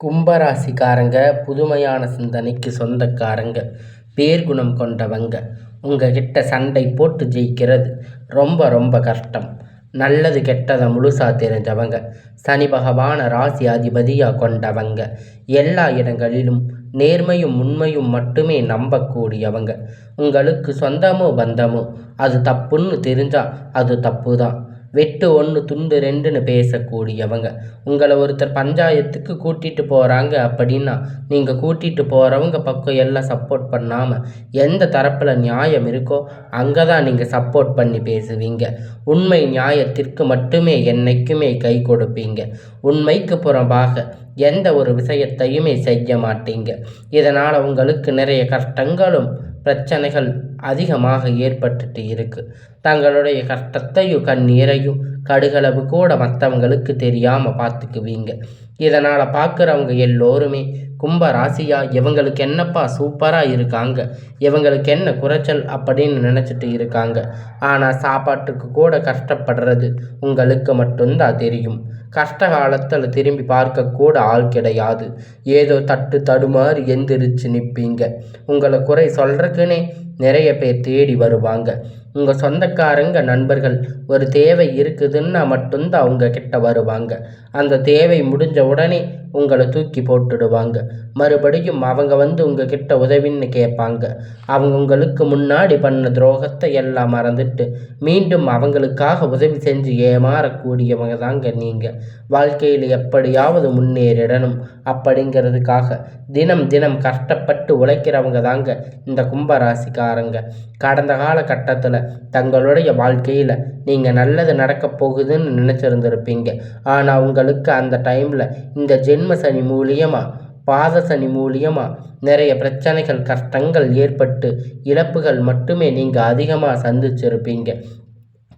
கும்பராசிக்காரங்க புதுமையான சிந்தனைக்கு சொந்தக்காரங்க பேர்குணம் கொண்டவங்க. உங்கள் கிட்ட சண்டை போட்டு ஜெயிக்கிறது ரொம்ப ரொம்ப கஷ்டம். நல்லது கெட்டதை முழுசாக தெரிஞ்சவங்க. சனி பகவான ராசி அதிபதியாக கொண்டவங்க. எல்லா இடங்களிலும் நேர்மையும் உண்மையும் மட்டுமே நம்பக்கூடியவங்க. உங்களுக்கு சொந்தமோ பந்தமோ அது தப்புன்னு தெரிஞ்சால் அது தப்பு தான் வெட்டு ஒன்று துண்டு ரெண்டுன்னு பேசக்கூடியவங்க. உங்களை ஒருத்தர் பஞ்சாயத்துக்கு கூட்டிகிட்டு போகிறாங்க அப்படின்னா நீங்கள் கூட்டிகிட்டு போகிறவங்க பக்கம் எல்லாம் சப்போர்ட் பண்ணாமல் எந்த தரப்பில் நியாயம் இருக்கோ அங்கே தான் நீங்கள் சப்போர்ட் பண்ணி பேசுவீங்க. உண்மை நியாயத்திற்கு மட்டுமே என்னைக்குமே கை கொடுப்பீங்க. உண்மைக்கு புறம்பாக எந்த ஒரு விஷயத்தையுமே செய்ய மாட்டீங்க. இதனால் உங்களுக்கு நிறைய கஷ்டங்களும் பிரச்சனைகள் அதிகமாக ஏற்பட்டுட்டு இருக்குது தங்களுடைய கஷ்டத்தையும் கண்ணீரையும் கடுகளவு கூட மற்றவங்களுக்கு தெரியாமல் பார்த்துக்குவீங்க இதனால் பார்க்குறவங்க எல்லோருமே கும்ப ராசியா இவங்களுக்கு என்னப்பா சூப்பராக இருக்காங்க இவங்களுக்கு என்ன குறைச்சல் அப்படின்னு நினச்சிட்டு இருக்காங்க. ஆனால் சாப்பாட்டுக்கு கூட கஷ்டப்படுறது உங்களுக்கு மட்டும்தான் தெரியும். கஷ்ட காலத்தில் திரும்பி பார்க்கக்கூட ஆள் கிடையாது. ஏதோ தட்டு தடுமாறு எந்திரிச்சு நிற்பீங்க உங்களை குறை சொல்கிறக்குன்னே நிறைய பேர் தேடி வருவாங்க. உங்கள் சொந்தக்காரங்க நண்பர்கள் ஒரு தேவை இருக்குதுன்னா மட்டும்தான் அவங்க கிட்ட வருவாங்க. அந்த தேவை முடிஞ்ச உடனே உங்களை தூக்கி போட்டுடுவாங்க. மறுபடியும் அவங்க வந்து உங்ககிட்ட உதவின்னு கேட்பாங்க அவங்க உங்களுக்கு முன்னாடி பண்ண துரோகத்தை எல்லாம் மறந்துட்டு மீண்டும் அவங்களுக்காக உதவி செஞ்சு ஏமாறக்கூடியவங்க தாங்க நீங்கள் வாழ்க்கையில் எப்படியாவது முன்னேறிடணும் அப்படிங்கிறதுக்காக தினம் தினம் கஷ்டப்பட்டு உழைக்கிறவங்க தாங்க இந்த கும்பராசிக்காரங்க. கடந்த காலகட்டத்தில் தங்களுடைய வாழ்க்கையில் நீங்கள் நல்லது நடக்க போகுதுன்னு நினச்சிருந்துருப்பீங்க. ஆனால் உங்களுக்கு அந்த டைமில் இந்த ஜென்ம சனி மூலியமாக பாத சனி மூலியமாக நிறைய பிரச்சனைகள் கஷ்டங்கள் ஏற்பட்டு இழப்புகள் மட்டுமே நீங்கள் அதிகமாக சந்திச்சிருப்பீங்க.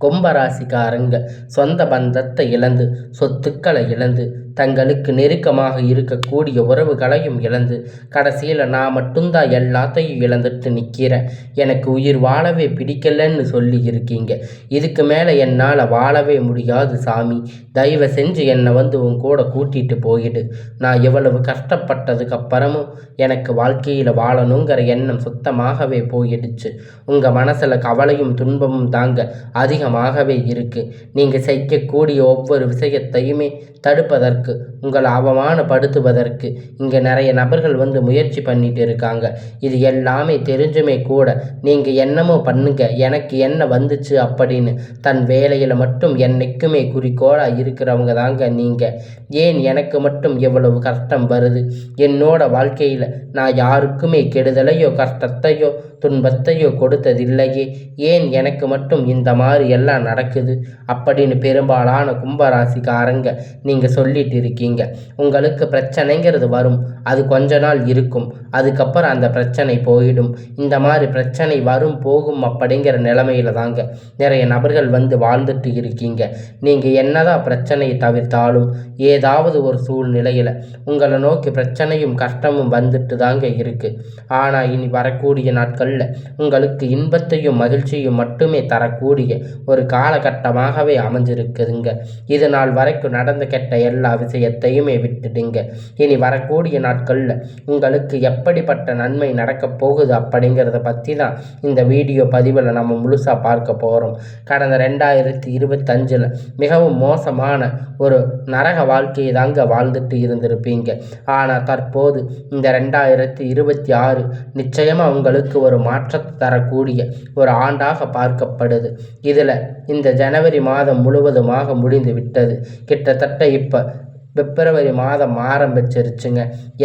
கும்பராசிக்காரங்க சொந்த பந்தத்தை இழந்து சொத்துக்களை இழந்து தங்களுக்கு நெருக்கமாக இருக்கக்கூடிய உறவுகளையும் இழந்து கடைசியில் நான் மட்டும்தான் எல்லாத்தையும் இழந்துட்டு நிற்கிறேன் எனக்கு உயிர் வாழவே பிடிக்கலன்னு சொல்லி இருக்கீங்க. இதுக்கு மேலே என்னால் வாழவே முடியாது சாமி. தயவு செஞ்சு என்னை வந்து உன் கூட கூட்டிகிட்டு போயிடு. நான் எவ்வளவு கஷ்டப்பட்டதுக்கு அப்புறமும் எனக்கு வாழ்க்கையில் வாழணுங்கிற எண்ணம் சுத்தமாகவே போயிடுச்சு. உங்கள் மனசில் கவலையும் துன்பமும் தாங்க அதிகமாகவே இருக்குது நீங்கள் செய்யக்கூடிய ஒவ்வொரு விஷயத்தையுமே தடுப்பதற்கு உங்களை அவமானப்படுத்துவதற்கு இங்கே நிறைய நபர்கள் வந்து முயற்சி பண்ணிட்டு இருக்காங்க. இது எல்லாமே தெரிஞ்சுமே கூட நீங்கள் என்னமோ பண்ணுங்க எனக்கு என்ன வந்துச்சு அப்படின்னு தன் வேலையில் மட்டும் என்னைக்குமே குறிக்கோளாக இருக்கிறவங்க தாங்க நீங்கள் ஏன் எனக்கு மட்டும் எவ்வளவு கஷ்டம் வருது? என்னோட வாழ்க்கையில் நான் யாருக்குமே கெடுதலையோ கஷ்டத்தையோ துன்பத்தையோ கொடுத்ததில்லையே. ஏன் எனக்கு மட்டும் இந்த மாதிரி எல்லாம் நடக்குது? அப்படின்னு பெரும்பாலான கும்பராசிக்காரங்க நீங்கள் சொல்லிட்டு இருக்கீங்க உங்களுக்கு பிரச்சனைங்கிறது வரும். அது கொஞ்ச நாள் இருக்கும். அதுக்கப்புறம் அந்த பிரச்சனை போயிடும். இந்த மாதிரி பிரச்சனை வரும் போகும் அப்படிங்கிற நிலமையில தாங்க நிறைய நபர்கள் வந்து வாழ்ந்துட்டு இருக்கீங்க. நீங்கள் என்னதான் பிரச்சனையை தவிர்த்தாலும் ஏதாவது ஒரு சூழ்நிலையில் உங்களை நோக்கி பிரச்சனையும் கஷ்டமும் வந்துட்டு தாங்க இருக்குது ஆனால் இனி வரக்கூடிய நாட்களில் உங்களுக்கு இன்பத்தையும் மகிழ்ச்சியும் மட்டுமே தரக்கூடிய ஒரு காலகட்டமாகவே அமைஞ்சிருக்குதுங்க. இது நாள் வரைக்கும் நடந்து கெட்ட எல்லா விஷயத்தையுமே விட்டுடுங்க. இனி வரக்கூடிய நாட்களில் உங்களுக்கு எப்படிப்பட்ட நன்மை நடக்கப் போகுது அப்படிங்கிறத பற்றி தான் இந்த வீடியோ பதிவில் நம்ம முழுசாக பார்க்க போகிறோம் கடந்த ரெண்டாயிரத்தி இருபத்தஞ்சில் மிகவும் மோசமான ஒரு நரக வாழ்க்கையை தாங்க வாழ்ந்துட்டு இருந்திருப்பீங்க. ஆனால் தற்போது இந்த ரெண்டாயிரத்தி இருபத்தி ஆறு நிச்சயமாக உங்களுக்கு ஒரு மாற்றத்தை தரக்கூடிய ஒரு ஆண்டாக பார்க்கப்படுது. இதில் இந்த ஜனவரி மாதம் முழுவதுமாக முடிந்து விட்டது. கிட்டத்தட்ட இப்போ பிப்ரவரி மாதம் ஆரம்பிச்சிருச்சுங்க.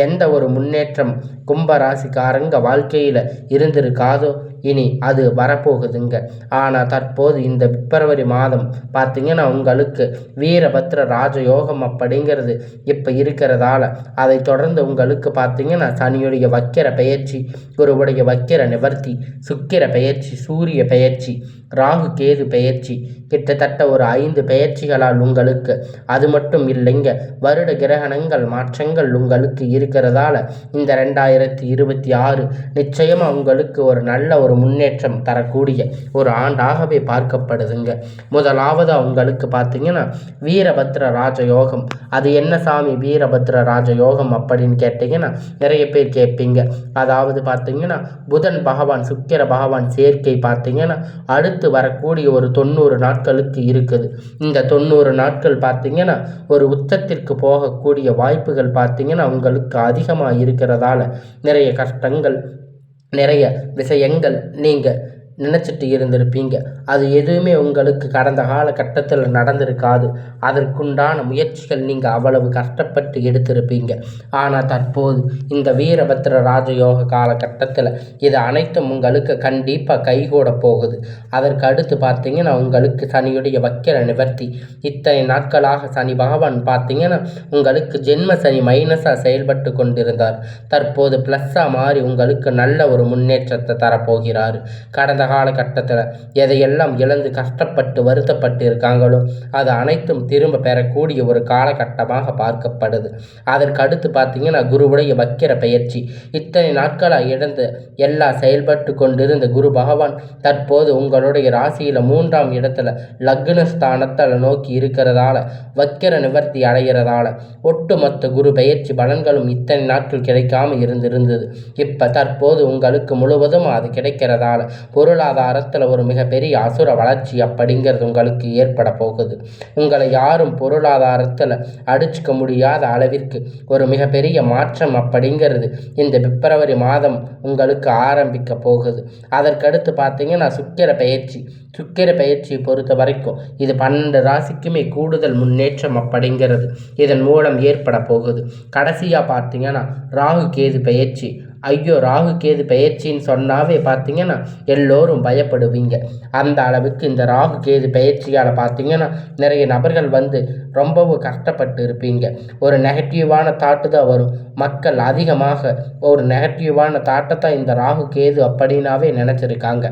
எந்த ஒரு முன்னேற்றம் கும்பராசிக்காரங்க வாழ்க்கையில் இருந்திருக்காதோ இனி அது வரப்போகுதுங்க. ஆனால் தற்போது இந்த பிப்ரவரி மாதம் பார்த்திங்கன்னா உங்களுக்கு வீரபத்ர ராஜயோகம் அப்படிங்கிறது இப்போ இருக்கிறதால அதை தொடர்ந்து உங்களுக்கு பார்த்திங்கன்னா சனியுடைய வக்கிர பயிற்சி குருவுடைய வக்கிர நிவர்த்தி சுக்கிர பயிற்சி சூரிய பயிற்சி ராகு கேது பெயர்ச்சி. கிட்டத்தட்ட ஒரு ஐந்து பெயர்ச்சிகளால் உங்களுக்கு. அது மட்டும் இல்லைங்க வருட கிரகணங்கள் மாற்றங்கள் உங்களுக்கு இருக்கிறதால இந்த ரெண்டாயிரத்தி இருபத்தி ஆறு நிச்சயமாக உங்களுக்கு ஒரு நல்ல ஒரு முன்னேற்றம் தரக்கூடிய ஒரு ஆண்டாகவே பார்க்கப்படுதுங்க. முதலாவது உங்களுக்கு பார்த்தீங்கன்னா வீரபத்ர ராஜயோகம். அது என்ன சாமி வீரபத்ர ராஜயோகம் அப்படின்னு கேட்டிங்கன்னா நிறைய பேர் கேட்பீங்க. அதாவது பார்த்தீங்கன்னா புதன் பகவான் சுக்கிர பகவான் சேர்க்கை பார்த்தீங்கன்னா அடுத்த வரக்கூடிய ஒரு தொண்ணூறு நாட்களுக்கு இருக்குது. இந்த தொண்ணூறு நாட்கள் பார்த்தீங்கன்னா ஒரு உச்சத்திற்கு போகக்கூடிய வாய்ப்புகள் பார்த்தீங்கன்னா உங்களுக்கு அதிகமாக இருக்கிறதால நிறைய கஷ்டங்கள் நிறைய விஷயங்கள் நீங்கள் நினச்சிட்டு இருந்திருப்பீங்க. அது எதுவுமே உங்களுக்கு கடந்த காலகட்டத்தில் நடந்திருக்காது. அதற்குண்டான முயற்சிகள் நீங்கள் அவ்வளவு கஷ்டப்பட்டு எடுத்திருப்பீங்க. ஆனால் தற்போது இந்த வீரபத்திர ராஜயோக காலகட்டத்தில் இது அனைத்தும் உங்களுக்கு கண்டிப்பாக கைகூட போகுது. அதற்கு அடுத்து பார்த்தீங்கன்னா உங்களுக்கு சனியுடைய வக்கிர நிவர்த்தி. இத்தனை நாட்களாக சனி பகவான் பார்த்தீங்கன்னா உங்களுக்கு ஜென்ம சனி மைனஸாக செயல்பட்டு கொண்டிருந்தார். தற்போது ப்ளஸ்ஸாக மாறி உங்களுக்கு நல்ல ஒரு முன்னேற்றத்தை தரப்போகிறார். கடந்த காலகட்டத்தில் எதையெல்லாம் இழந்து கஷ்டப்பட்டு வருத்தப்பட்டு இருக்காங்களோ அது அனைத்தும் திரும்ப பெறக்கூடிய ஒரு காலகட்டமாக பார்க்கப்படுது. அதற்கு அடுத்து பார்த்தீங்கன்னா குருவுடைய வக்கிர பயிற்சி இத்தனை நாட்களாக இழந்து எல்லா செயல்பட்டு கொண்டிருந்த குரு பகவான் தற்போது உங்களுடைய ராசியில் மூன்றாம் இடத்துல லக்னஸ்தானத்தில் நோக்கி இருக்கிறதால வக்கிர நிவர்த்தி அடைகிறதால ஒட்டுமொத்த குரு பயிற்சி பலன்களும் இத்தனை நாட்கள் கிடைக்காம இருந்திருந்தது. இப்போ தற்போது உங்களுக்கு முழுவதும் அது கிடைக்கிறதால பொருளாதாரத்தில் ஒரு மிகப்பெரிய அசுர வளர்ச்சி அப்படிங்கிறது உங்களுக்கு ஏற்பட போகுது. உங்களை யாரும் பொருளாதாரத்தில் அடிச்சுக்க முடியாத அளவிற்கு ஒரு மிகப்பெரிய மாற்றம் அப்படிங்கிறது இந்த பிப்ரவரி மாதம் உங்களுக்கு ஆரம்பிக்க போகுது. அதற்கடுத்து பார்த்தீங்கன்னா சுக்கிர பயிற்சி. சுக்கிர பயிற்சியை பொறுத்த வரைக்கும் இது பன்னெண்டு ராசிக்குமே கூடுதல் முன்னேற்றம் அப்படிங்கிறது இதன் மூலம் ஏற்பட போகுது. கடைசியாக பார்த்தீங்கன்னா ராகு கேது பயிற்சி. ஐயோ ராகு கேது பயிற்சின்னு சொன்னாவே பார்த்தீங்கன்னா எல்லோரும் பயப்படுவீங்க. அந்த அளவுக்கு இந்த ராகு கேது பயிற்சியால் பார்த்தீங்கன்னா நிறைய நபர்கள் வந்து ரொம்பவும் கஷ்டப்பட்டு இருப்பீங்க. ஒரு நெகட்டிவான தாட்டு தான் வரும். மக்கள் அதிகமாக ஒரு நெகட்டிவான தாட்டை தான் இந்த ராகு கேது அப்படின்னாவே நினச்சிருக்காங்க.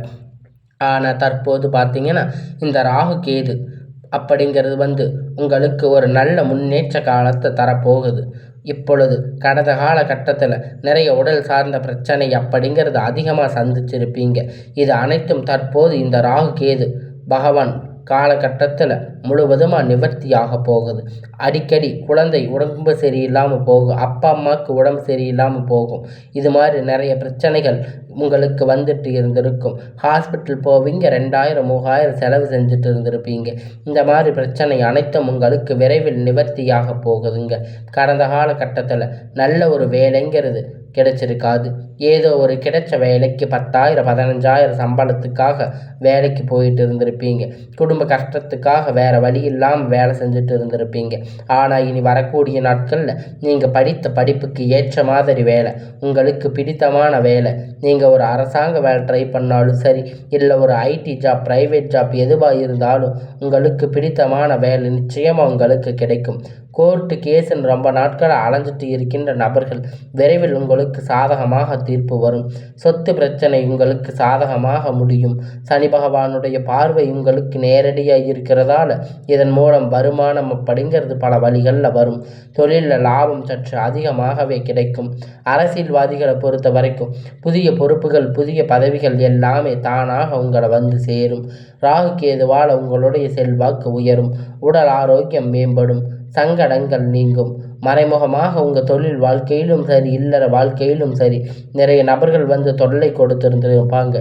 ஆனால் தற்போது பார்த்தீங்கன்னா இந்த ராகு கேது அப்படிங்கிறது வந்து உங்களுக்கு ஒரு நல்ல முன்னேற்ற காலத்தை தரப்போகுது. இப்பொழுது கடந்த காலகட்டத்தில் நிறைய உடல் சார்ந்த பிரச்சனை அப்படிங்கிறது அதிகமாக சந்திச்சிருப்பீங்க. இது அனைத்தும் தற்போது இந்த ராகு கேது பகவான் காலகட்டத்தில் முழுவதுமாக நிவர்த்தியாக போகுது. அடிக்கடி குழந்தை உடம்பு சரியில்லாமல் போகும் அப்பா அம்மாவுக்கு உடம்பு சரியில்லாமல் போகும். இது மாதிரி நிறைய பிரச்சனைகள் உங்களுக்கு வந்துட்டு இருந்திருக்கும். ஹாஸ்பிட்டல் போவீங்க ரெண்டாயிரம் மூவாயிரம் செலவு செஞ்சுட்டு இருந்திருப்பீங்க. இந்த மாதிரி பிரச்சனை அனைத்தும் உங்களுக்கு விரைவில் நிவர்த்தியாக போகுதுங்க. கடந்த காலகட்டத்தில் நல்ல ஒரு வேலைங்கிறது கிடைச்சிருக்காது. ஏதோ ஒரு கிடைச்ச வேலைக்கு பத்தாயிரம் பதினஞ்சாயிரம் சம்பளத்துக்காக வேலைக்கு போயிட்டு இருந்திருப்பீங்க. குடும்ப கஷ்டத்துக்காக வேறு வழி இல்லாமல் வேலை செஞ்சுட்டு இருந்திருப்பீங்க. ஆனால் இனி வரக்கூடிய நாட்களில் நீங்கள் படித்த படிப்புக்கு ஏற்ற மாதிரி வேலை உங்களுக்கு பிடித்தமான வேலை நீங்கள் ஒரு அரசாங்க வேலை ட்ரை பண்ணாலும் சரி இல்லை ஒரு ஐடி ஜாப் ப்ரைவேட் ஜாப் எதுவாக இருந்தாலும் உங்களுக்கு பிடித்தமான வேலை நிச்சயமாக உங்களுக்கு கிடைக்கும். கோர்ட்டு கேஸுன்னு ரொம்ப நாட்களாக அலைஞ்சிட்டு இருக்கின்ற நபர்கள் விரைவில் உங்களுக்கு சாதகமாக தீர்ப்பு வரும். சொத்து பிரச்சனை உங்களுக்கு சாதகமாக முடியும். சனி பகவானுடைய பார்வை உங்களுக்கு நேரடியாக இருக்கிறதால இதன் மூலம் வருமானம் அப்படிங்கிறது பல வழிகளில் வரும். தொழிலில் லாபம் சற்று அதிகமாகவே கிடைக்கும். அரசியல்வாதிகளை பொறுத்த வரைக்கும் புதிய பொறுப்புகள் புதிய பதவிகள் எல்லாமே தானாக உங்களை வந்து சேரும். ராகு கேதுவால் உங்களுடைய செல்வாக்கு உயரும். உடல் ஆரோக்கியம் மேம்படும். சங்கடங்கள் நீங்கும். மறைமுகமாக உங்கள் தொழில் வாழ்க்கையிலும் சரி இல்லற வாழ்க்கையிலும் சரி நிறைய நபர்கள் வந்து தொல்லை கொடுத்திருந்திருப்பாங்க.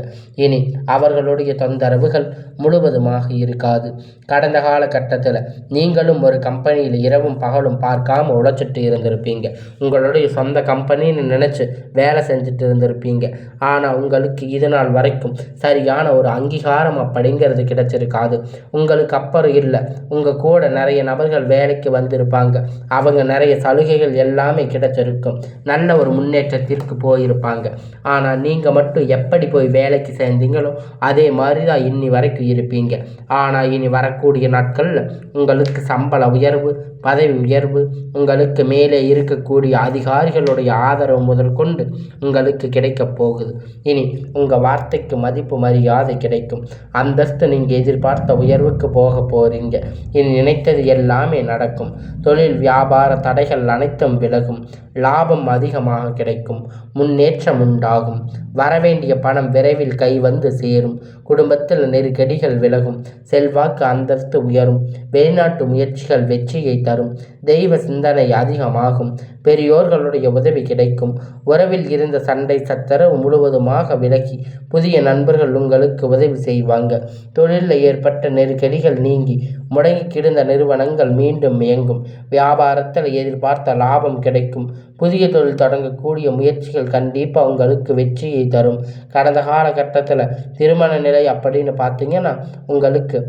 இனி அவர்களுடைய தொந்தரவுகள் முழுவதுமாக இருக்காது. கடந்த காலகட்டத்தில் நீங்களும் ஒரு கம்பெனியில் இரவும் பகலும் பார்க்காம உழைச்சிட்டு இருந்திருப்பீங்க. உங்களுடைய சொந்த கம்பெனின்னு நினச்சி வேலை செஞ்சுட்டு இருந்திருப்பீங்க. ஆனால் உங்களுக்கு இது நாள் வரைக்கும் சரியான ஒரு அங்கீகாரம் அப்படிங்கிறது கிடைச்சிருக்காது. உங்களுக்கு அப்புறம் இல்லை. உங்கள் கூட நிறைய நபர்கள் வேலைக்கு வந்திருப்பாங்க. அவங்க நிறைய சலுகைகள் எல்லாமே கிடைச்சிருக்கும். நல்ல ஒரு முன்னேற்றத்திற்கு போயிருப்பாங்க. ஆனால் நீங்கள் மட்டும் எப்படி போய் வேலைக்கு சேர்ந்தீங்களோ அதே மாதிரி தான் இன்னி வரைக்கும் இருப்பீங்க. ஆனால் இனி வரக்கூடிய நாட்களில் உங்களுக்கு சம்பள உயர்வு பதவி உயர்வு உங்களுக்கு மேலே இருக்கக்கூடிய அதிகாரிகளுடைய ஆதரவு முதல் கொண்டு உங்களுக்கு கிடைக்கப் போகுது. இனி உங்கள் வார்த்தைக்கு மதிப்பு மரியாதை கிடைக்கும். அந்தஸ்து நீங்கள் எதிர்பார்த்த உயர்வுக்கு போக போகிறீங்க இனி நினைத்தது எல்லாமே நடக்கும். தொழில் வியாபார தடைகள் அனைத்தும் விலகும். லாபம் அதிகமாக கிடைக்கும். முன்னேற்றம் உண்டாகும். வரவேண்டிய பணம் விரைவில் கை வந்து சேரும். குடும்பத்தில் நெருக்கடிகள் விலகும். செல்வாக்கு அந்தஸ்து உயரும். வெளிநாட்டு முயற்சிகள் வெற்றியை தரும். தெய்வ சிந்தனை அதிகமாகும். பெரியோர்களுடைய உதவி கிடைக்கும். உறவில் இருந்த சண்டை சத்தரவு முழுவதுமாக விலகி புதிய நண்பர்கள் உங்களுக்கு உதவி செய்வாங்க. தொழிலில் ஏற்பட்ட நெருக்கடிகள் நீங்கி முடங்கி கிடந்த நிறுவனங்கள் மீண்டும் இயங்கும். வியாபாரத்தில் எதிர்பார்த்த லாபம் கிடைக்கும். புதிய தொழில் தொடங்கக்கூடிய முயற்சிகள் கண்டிப்பாக உங்களுக்கு வெற்றியை தரும். கடந்த காலகட்டத்தில் திருமண நிலை அப்படின்னு பார்த்தீங்கன்னா உங்களுக்கு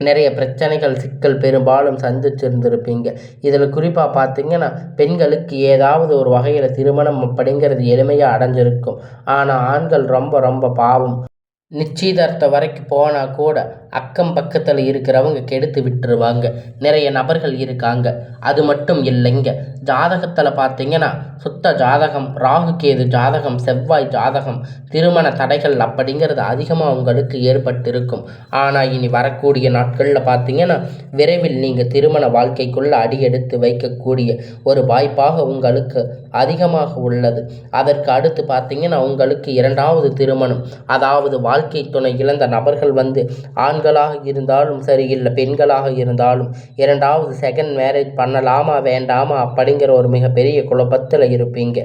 நிறைய பிரச்சனைகள் சிக்கல் பெரும்பாலும் சந்திச்சிருந்திருப்பீங்க. இதில் குறிப்பாக பார்த்தீங்கன்னா பெண்களுக்கு ஏதாவது ஒரு வகையில் திருமணம் அப்படிங்கிறது எளிமையாக அடைஞ்சிருக்கும். ஆனால் ஆண்கள் ரொம்ப ரொம்ப பாவம். நிச்சயதார்த்தம் வரைக்கும் போனால் கூட அக்கம் பக்கத்தில் இருக்கிறவங்க கெடுத்து விட்டுருவாங்க. நிறைய நபர்கள் இருக்காங்க. அது மட்டும் இல்லைங்க. ஜாதகத்தில் பார்த்தீங்கன்னா சுத்த ஜாதகம் ராகு கேது ஜாதகம் செவ்வாய் ஜாதகம் திருமண தடைகள் அப்படிங்கிறது அதிகமாக உங்களுக்கு ஏற்பட்டிருக்கும். ஆனால் இனி வரக்கூடிய நாட்களில் பார்த்தீங்கன்னா விரைவில் நீங்கள் திருமண வாழ்க்கைக்குள்ளே அடியெடுத்து வைக்கக்கூடிய ஒரு வாய்ப்பாக உங்களுக்கு அதிகமாக உள்ளது. அதற்கு அடுத்து பார்த்தீங்கன்னா உங்களுக்கு இரண்டாவது திருமணம் அதாவது வாழ்க்கை துணை இழந்த நபர்கள் வந்து ஆண்களாக இருந்தாலும் சரி இல்லை பெண்களாக இருந்தாலும். இரண்டாவது செகண்ட் மேரேஜ் பண்ணலாமா வேண்டாமா அப்படிங்கிற ஒரு மிகப்பெரிய குழப்பத்தில் இருப்பீங்க.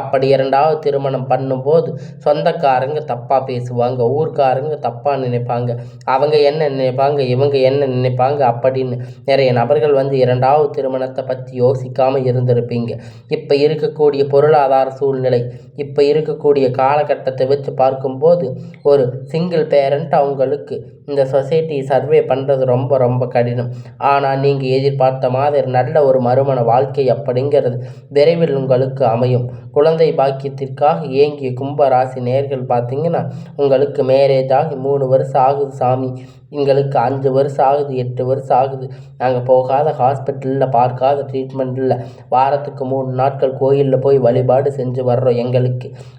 அப்படி இரண்டாவது திருமணம் பண்ணும்போது சொந்தக்காரங்க தப்பாக பேசுவாங்க ஊர்க்காரங்க தப்பாக நினைப்பாங்க. அவங்க என்ன நினைப்பாங்க இவங்க என்ன நினைப்பாங்க அப்படின்னு நிறைய நபர்கள் வந்து இரண்டாவது திருமணத்தை பற்றி யோசிக்காமல் இருந்திருப்பீங்க. இப்போ இருக்கக்கூடிய பொருளாதார சூழ்நிலை இப்போ இருக்கக்கூடிய காலகட்டத்தை வச்சு பார்க்கும்போது ஒரு சிங்கிள் பேரண்ட் அவங்களுக்கு இந்த சொசைட்டி சர்வே பண்ணுறது ரொம்ப ரொம்ப கடினம். ஆனால் நீங்கள் எதிர்பார்த்த மாதிரி நல்ல ஒரு மறுமண வாழ்க்கை அப்படிங்கிறது விரைவில் உங்களுக்கு அமையும். குழந்தை பாக்கியத்திற்காக ஏங்கிய கும்பராசி நேர்கள் பார்த்தீங்கன்னா உங்களுக்கு மேரேஜ் ஆகி மூணு வருஷம் ஆகுது சாமி. எங்களுக்கு அஞ்சு வருஷம் ஆகுது எட்டு வருஷம் ஆகுது. நாங்கள் போகாத ஹாஸ்பிட்டலில் பார்க்காத ட்ரீட்மெண்ட் இல்லை வாரத்துக்கு மூணு நாட்கள் கோயிலில் போய் வழிபாடு செஞ்சு வர்றோம். எங்களுக்கு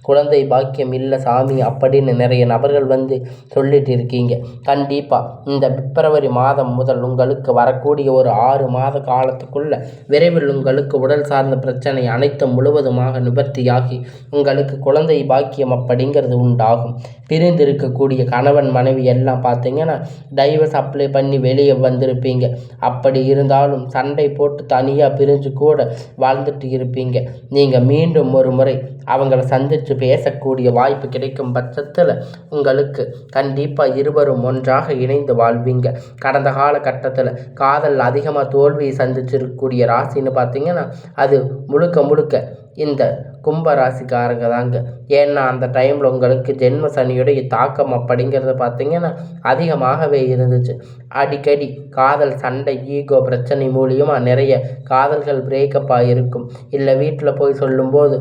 குழந்தை பாக்கியம் இல்லை சாமி அப்படின்னு நிறைய நபர்கள் வந்து சொல்லிட்டு இருக்கீங்க. கண்டிப்பாக இந்த பிப்ரவரி மாதம் முதல் உங்களுக்கு வரக்கூடிய ஒரு ஆறு மாத காலத்துக்குள்ள விரைவில் உங்களுக்கு உடல் சார்ந்த பிரச்சனை அனைத்தும் முழுவதுமாக நிவர்த்தியாகி உங்களுக்கு குழந்தை பாக்கியம் அப்படிங்கிறது உண்டாகும். பிரிந்திருக்கக்கூடிய கணவன் மனைவி எல்லாம் பார்த்தீங்கன்னா டைவர்ஸ் அப்ளை பண்ணி வெளியே வந்திருப்பீங்க. அப்படி இருந்தாலும் சண்டை போட்டு தனியாக பிரிஞ்சு கூட வாழ்ந்துட்டு இருப்பீங்க. நீங்கள் மீண்டும் ஒரு முறை அவங்கள சந்தித்து பேசக்கூடிய வாய்ப்பு கிடைக்கும் பட்சத்தில் உங்களுக்கு கண்டிப்பாக இருவரும் ஒன்றாக இணைந்து வாழ்வீங்க. கடந்த காலகட்டத்தில் காதல் அதிகமாக தோல்வியை சந்திச்சிருக்கக்கூடிய ராசின்னு பார்த்தீங்கன்னா அது முழுக்க முழுக்க இந்த கும்ப ராசிக்காரங்க தாங்க. ஏன்னா அந்த டைமில் உங்களுக்கு ஜென்ம சனியுடைய தாக்கம் அப்படிங்கிறது பார்த்திங்கன்னா அதிகமாகவே இருந்துச்சு. அடிக்கடி காதல் சண்டை ஈகோ பிரச்சனை மூலியமாக நிறைய காதல்கள் பிரேக்கப் ஆகிருக்கும் இல்லை வீட்டில் போய் சொல்லும்போது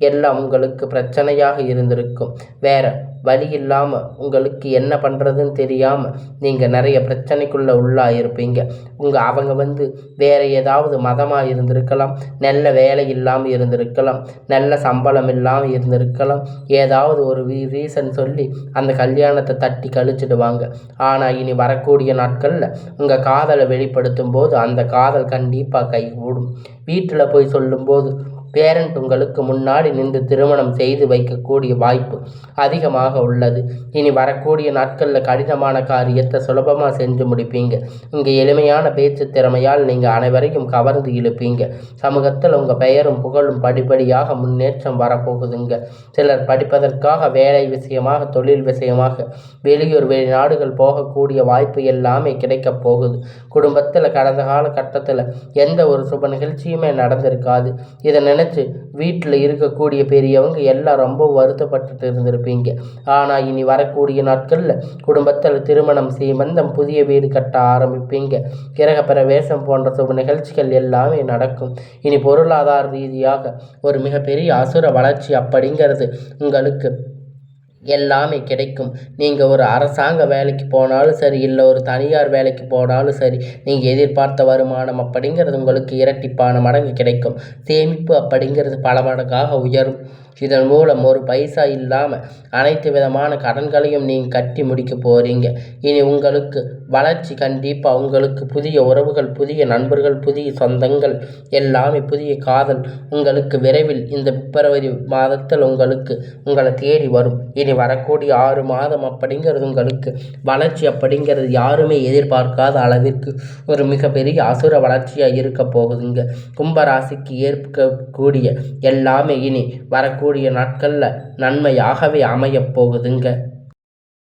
எல்லாம் உங்களுக்கு பிரச்சனையாக இருந்திருக்கும். வேறு வழி இல்லாமல் உங்களுக்கு என்ன பண்ணுறதுன்னு தெரியாமல் நீங்கள் நிறைய பிரச்சனைக்குள்ளே உள்ளாக இருப்பீங்க உங்கள் அவங்க வந்து வேறு ஏதாவது மதமாக இருந்திருக்கலாம் நல்ல வேலை இல்லாமல் இருந்திருக்கலாம் நல்ல சம்பளம் இல்லாமல் இருந்திருக்கலாம் ஏதாவது ஒரு ரீசன் சொல்லி அந்த கல்யாணத்தை தட்டி கழிச்சிடுவாங்க. ஆனால் இனி வரக்கூடிய நாட்களில் உங்கள் காதலை வெளிப்படுத்தும் போது அந்த காதல் கண்டிப்பாக கைகூடும். வீட்டில் போய் சொல்லும்போது பேரண்ட் உங்களுக்கு முன்னாடி நின்று திருமணம் செய்து வைக்கக்கூடிய வாய்ப்பு அதிகமாக உள்ளது. இனி வரக்கூடிய நாட்களில் கடினமான காரியத்தை சுலபமாக செஞ்சு முடிப்பீங்க. உங்கள் எளிமையான பேச்சு திறமையால் நீங்கள் அனைவரையும் கவர்ந்து இழுப்பீங்க. சமூகத்தில் உங்கள் பெயரும் புகழும் படிப்படியாக முன்னேற்றம் வரப்போகுதுங்க. சிலர் படிப்பதற்காக வேலை விஷயமாக தொழில் விஷயமாக வெளியூர் வெளிநாடுகள் போகக்கூடிய வாய்ப்பு எல்லாமே கிடைக்கப் போகுது. குடும்பத்தில் கடந்த கால கட்டத்தில் எந்த ஒரு சுப நிகழ்ச்சியுமே நடந்திருக்காது. இதை நினச்சி வீட்டில் இருக்கக்கூடிய பெரியவங்க எல்லாம் ரொம்ப வருத்தப்பட்டுட்டு இருந்திருப்பீங்க. ஆனால் இனி வரக்கூடிய நாட்களில் குடும்பத்தில் திருமணம் சீமந்தம் புதிய வீடு கட்ட ஆரம்பிப்பீங்க. கிரக பிரவேசம் போன்ற சுப நிகழ்ச்சிகள் எல்லாமே நடக்கும். இனி பொருளாதார ரீதியாக ஒரு மிகப்பெரிய அசுர வளர்ச்சி அப்படிங்கிறது உங்களுக்கு எல்லாமே கிடைக்கும். நீங்கள் ஒரு அரசாங்க வேலைக்கு போனாலும் சரி இல்லை ஒரு தனியார் வேலைக்கு போனாலும் சரி நீங்கள் எதிர்பார்த்த வருமானம் அப்படிங்கிறது உங்களுக்கு இரட்டிப்பான மடங்கு கிடைக்கும். சேமிப்பு அப்படிங்கிறது பல மடங்காக உயரும். இதன் மூலம் ஒரு பைசா இல்லாமல் அனைத்து விதமான கடன்களையும் நீங்கள் கட்டி முடிக்க போகிறீங்க இனி உங்களுக்கு வளர்ச்சி கண்டிப்பாக உங்களுக்கு புதிய உறவுகள் புதிய நண்பர்கள் புதிய சொந்தங்கள் எல்லாமே புதிய காதல் உங்களுக்கு விரைவில் இந்த பிப்ரவரி மாதத்தில் உங்களுக்கு உங்களை தேடி வரும். இனி வரக்கூடிய ஆறு மாதம் அப்படிங்கிறது உங்களுக்கு வளர்ச்சி அப்படிங்கிறது யாருமே எதிர்பார்க்காத அளவிற்கு ஒரு மிகப்பெரிய அசுர வளர்ச்சியாக இருக்க போகுதுங்க. கும்பராசிக்கு ஏற்கக்கூடிய எல்லாமே இனி வரக்கூடிய வரக்கூடிய நாட்களில் நன்மையாகவே அமையப் போகுதுங்க.